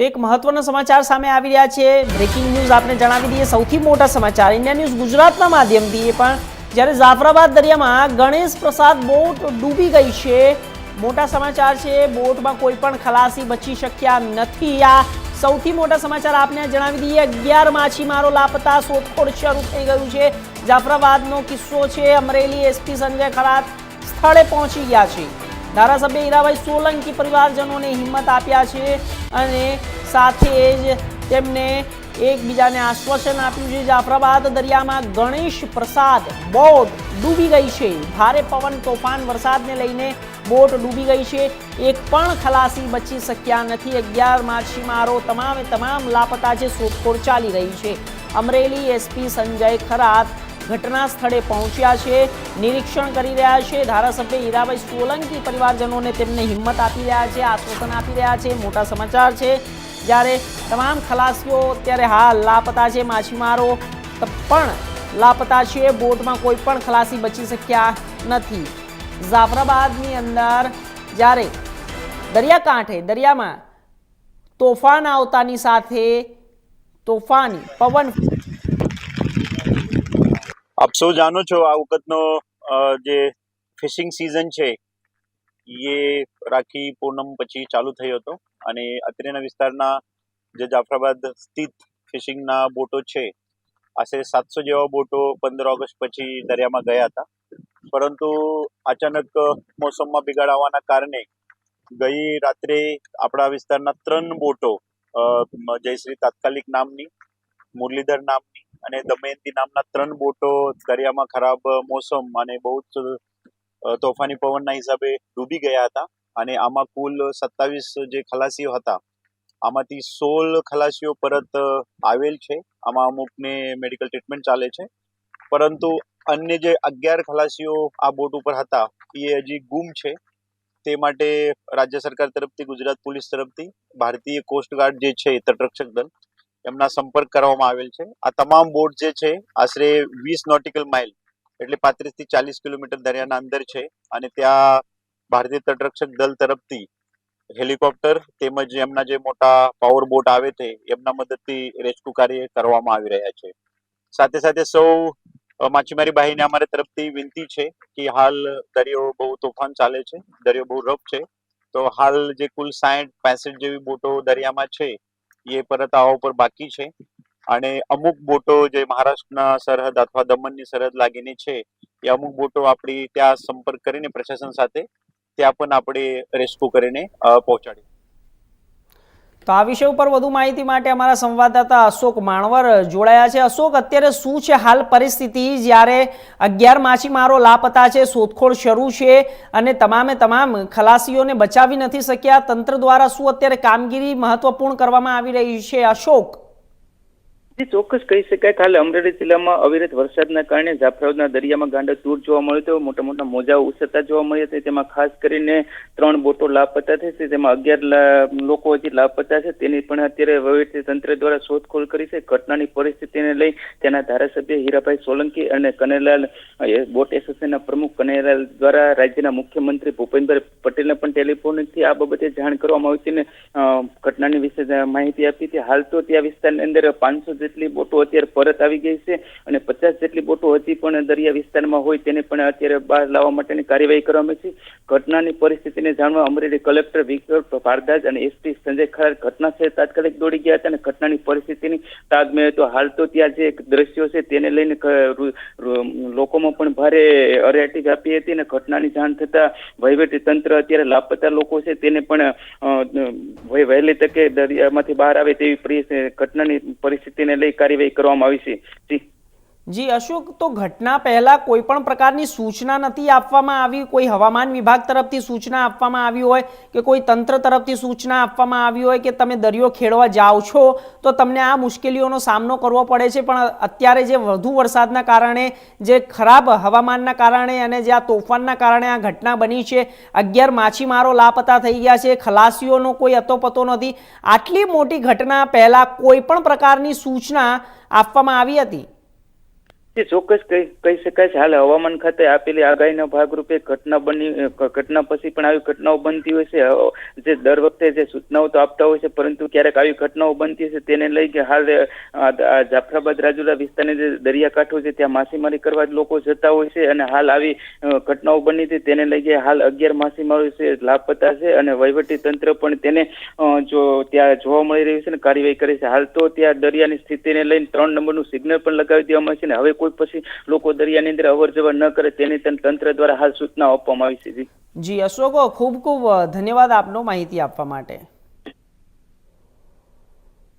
તો એક મહત્વનો સમાચાર સામે આવી રહ્યા છે. બ્રેકિંગ ન્યૂઝ આપને જણાવી દઈએ. સૌથી મોટા સમાચાર. ઇન્ડિયા ન્યૂઝ ગુજરાતના માધ્યમથી એ પણ જ્યારે જાફરાબાદ દરિયામાં ગણેશ પ્રસાદ બોટ ડૂબી ગઈ છે. મોટા સમાચાર છે. બોટમાં કોઈ પણ ખલાસી બચી શક્યા નથી. આ સૌથી મોટા સમાચાર આપને જણાવી દઈએ. અગિયાર માછીમારો લાપતા શોધખોળ શરૂ થઈ ગયું છે. જાફરાબાદનો કિસ્સો છે. અમરેલી એસપી સંજય ખરાત સ્થળે પહોંચી ગયા છે. ધારાસભ્ય હીરાભાઈ સોલંકી પરિવારજનોને હિંમત આપ્યા છે. અને સાથે જ તેમને એકબીજાને આશ્વાસન આપ્યું છે. જાફરાબાદ દરિયામાં ગણેશ પ્રસાદ બોટ ડૂબી ગઈ છે. ભારે પવન, તોફાન, વરસાદને લઈને બોટ ડૂબી ગઈ છે. એક પણ ખલાસી બચી શક્યા નથી. અગિયાર માછીમારો તમામે તમામ લાપતા છે. શોધખોળ ચાલી રહી છે. અમરેલી એસપી સંજય ખરાત ઘટના સ્થળે પહોંચ્યા છે, નિરીક્ષણ કરી રહ્યા છે. ધારાસભ્ય હીરાભાઈ સોલંકી પરિવારજનોને તેમને હિંમત આપી રહ્યા છે, આશ્વાસન આપી રહ્યા છે. મોટા સમાચાર છે, જ્યારે તમામ ખલાસીઓ અત્યારે હાલ લાપતા છે, માછીમારો પણ લાપતા છે. બોટમાં કોઈ પણ ખલાસી બચી શક્યા નથી. જાફરાબાદની અંદર જ્યારે દરિયાકાંઠે, દરિયામાં તોફાન આવતાની સાથે તોફાની પવન સૌ જાણો છો આ વખતનો જે ફિશિંગ સિઝન છે, એ રાખી પૂનમ પછી ચાલુ થયો હતો. અને અત્રેના વિસ્તારના જે જાફરાબાદ સ્થિત ફિશિંગના બોટો છે, આશરે સાતસો જેવા બોટો પંદર ઓગસ્ટ પછી દરિયામાં ગયા હતા. પરંતુ અચાનક મોસમમાં બિગાડ આવવાના કારણે ગઈ રાત્રે આપણા વિસ્તારના ત્રણ બોટો જયશ્રી તાત્કાલિક નામની, મુરલીધર નામની અને દમયંતી નામના ત્રણ બોટો દરિયામાં ખરાબ મોસમ અને બહુ જ તોફાની પવનના હિસાબે ડૂબી ગયા હતા. અને આમાં કુલ સત્તાવીસ જે ખલાસીઓ હતા, આમાંથી સોળ ખલાસીઓ પરત આવેલ છે. આમાં અમુકને મેડિકલ ટ્રીટમેન્ટ ચાલે છે. પરંતુ અન્ય જે અગિયાર ખલાસીઓ આ બોટ ઉપર હતા, એ હજી ગુમ છે. તે માટે રાજ્ય સરકાર તરફથી, ગુજરાત પોલીસ તરફથી, ભારતીય કોસ્ટગાર્ડ જે છે, તટરક્ષક દળ એમના સંપર્ક કરવામાં આવેલ છે. આ તમામ બોટ જે છે, આશરે વીસ નોટિકલ માઇલ એટલે પાંત્રીસથી ચાલીસ કિલોમીટર દરિયાના અંદર છે અને ત્યાં ભારતીય તટરક્ષક દળ તરફથી હેલિકોપ્ટર તેમજ એમના જે મોટા પાવર બોટ આવે છે, એમના મદદથી રેસ્ક્યુ કાર્ય કરવામાં આવી રહ્યા છે. સાથે સાથે સૌ માછીમારી બાહીને અમારા તરફથી વિનંતી છે કે હાલ દરિયો બહુ તોફાન ચાલે છે, દરિયો બહુ રફ છે. તો હાલ જે કુલ સાઠ પાસઠ જેવી બોટો દરિયામાં છે એ પરત આવવા ઉપર બાકી છે. અને અમુક બોટો જે મહારાષ્ટ્રના સરહદ અથવા દમણની સરહદ લાગીને છે, એ અમુક બોટો આપણી ત્યાં સંપર્ક કરીને પ્રશાસન સાથે ત્યાં પણ આપણે રેસ્ક્યુ કરીને પહોંચાડી તો આ વિષય ઉપર વધુ માહિતી માટે અમારા સંવાદદાતા અશોક માણવર જોડાયા છે. અશોક, અત્યારે શું છે હાલ પરિસ્થિતિ? જ્યારે અગિયાર માછીમારો લાપતા છે, શોધખોળ શરૂ છે અને તમામે તમામ ખલાસીઓને બચાવી નથી શક્યા, તંત્ર દ્વારા શું અત્યારે કામગીરી મહત્વપૂર્ણ કરવામાં આવી રહી છે? અશોક ચોક્કસ કહી શકાય. કાલે અમરેલી જિલ્લામાં અવિરત વરસાદના કારણે જાફરાબાદના દરિયામાં ગાંડા તૂર જોવા મળ્યો હતો. મોટા મોટા મોજાઓ ઉછળતા જોવા મળ્યા હતા. તેમાં ખાસ કરીને ત્રણ બોટો લાપતા થઈ છે. તેમાં અગિયાર લોકો હજી લાપતા છે. તેની પણ અત્યારે વહીવટી તંત્ર દ્વારા શોધખોળ કરી છે. ઘટનાની પરિસ્થિતિને લઈ તેના ધારાસભ્ય હીરાભાઈ સોલંકી અને કનેલાલ બોટ એસોસિએશનના પ્રમુખ કનેલાલ દ્વારા રાજ્યના મુખ્યમંત્રી ભૂપેન્દ્ર પટેલને પણ ટેલિફોનથી આ બાબતે જાણ કરવામાં આવી હતી અને ઘટનાની વિશે માહિતી આપી હતી. હાલ તો ત્યાં વિસ્તારની અંદર પાંચસો જેટલી બોટો અત્યારે પરત આવી ગઈ છે અને પચાસ જેટલી બોટો હજી પણ દરિયા વિસ્તારમાં હોય તેને પણ અત્યારે બહાર લાવવા માટેની કાર્યવાહી કરવામાં છે. ઘટનાની પરિસ્થિતિને જાણવા અમરેલી કલેક્ટર વિક્ટર ભારદાજ અને એસપી સંજય ખરાર ઘટના સ્થળે તાત્કાલિક દોડી ગયા હતા અને ઘટનાની પરિસ્થિતિની તાગમે તો હાલ તો ત્યાં જે દ્રશ્યો છે તેને લઈને લોકોમાં પણ ભારે અરેટી વ્યાપી હતી અને ઘટનાની જાણ થતા વહીવટી તંત્ર અત્યારે લાપતા લોકો છે તેને પણ વહેલી તકે દરિયામાંથી બહાર આવે તેવી ઘટનાની પરિસ્થિતિને લઈ કાર્યવાહી કરવામાં આવી છે. જી, અશોક, તો ઘટના પહેલા કોઈ પણ પ્રકારની સૂચના નથી આપવામાં આવી? કોઈ હવામાન વિભાગ તરફથી સૂચના આપવામાં આવી હોય કે કોઈ તંત્ર તરફથી સૂચના આપવામાં આવી હોય કે તમે દરિયો ખેડવા જાઓ છો? તો તમને આ મુશ્કેલીઓનો સામનો કરવો પડે છે, પણ અત્યારે જે વધુ વરસાદના કારણે, જે ખરાબ હવામાનના કારણે અને જે આ તોફાનના કારણે આ ઘટના બની છે, અગિયાર માછીમારો લાપતા થઈ ગયા છે, ખલાસીઓનો કોઈ અતોપતો નથી. આટલી મોટી ઘટના પહેલાં કોઈ પણ પ્રકારની સૂચના આપવામાં આવી હતી? જે ચોક્કસ કહી શકાય છે. હાલ હવામાન ખાતે આપેલી આગાહીના ભાગરૂપે ઘટના બની ઘટના પછી પણ આવી ઘટનાઓ બનતી હોય છે. જે દર વખતે જે સૂચનાઓ તો આપતા હોય છે, પરંતુ ક્યારેક આવી ઘટનાઓ બનતી છે, તેને લઈ કે હાલ જાફરાબાદ રાજુલા વિસ્તારની જે દરિયાકાંઠો છે, ત્યાં માછીમારી કરવા લોકો જતા હોય છે અને હાલ આવી ઘટનાઓ બની હતી તેને લઈ કે હાલ અગિયાર માછીમારો છે, લાપતા છે અને વહીવટી તંત્ર પણ તેને જો ત્યાં જોવા મળી રહ્યું છે ને, કાર્યવાહી કરે છે. હાલ તો ત્યાં દરિયાની સ્થિતિને લઈને ત્રણ નંબરનું સિગ્નલ પણ લગાવી દેવામાં છે ને, હવે કોઈ પછી લોકો દરિયાની અંદર અવર જવર ન કરે તેની તંત્ર દ્વારા હાલ સૂચના આપવામાં આવી છે જી, અશોક, ખૂબ ખૂબ ધન્યવાદ આપનો માહિતી આપવા માટે.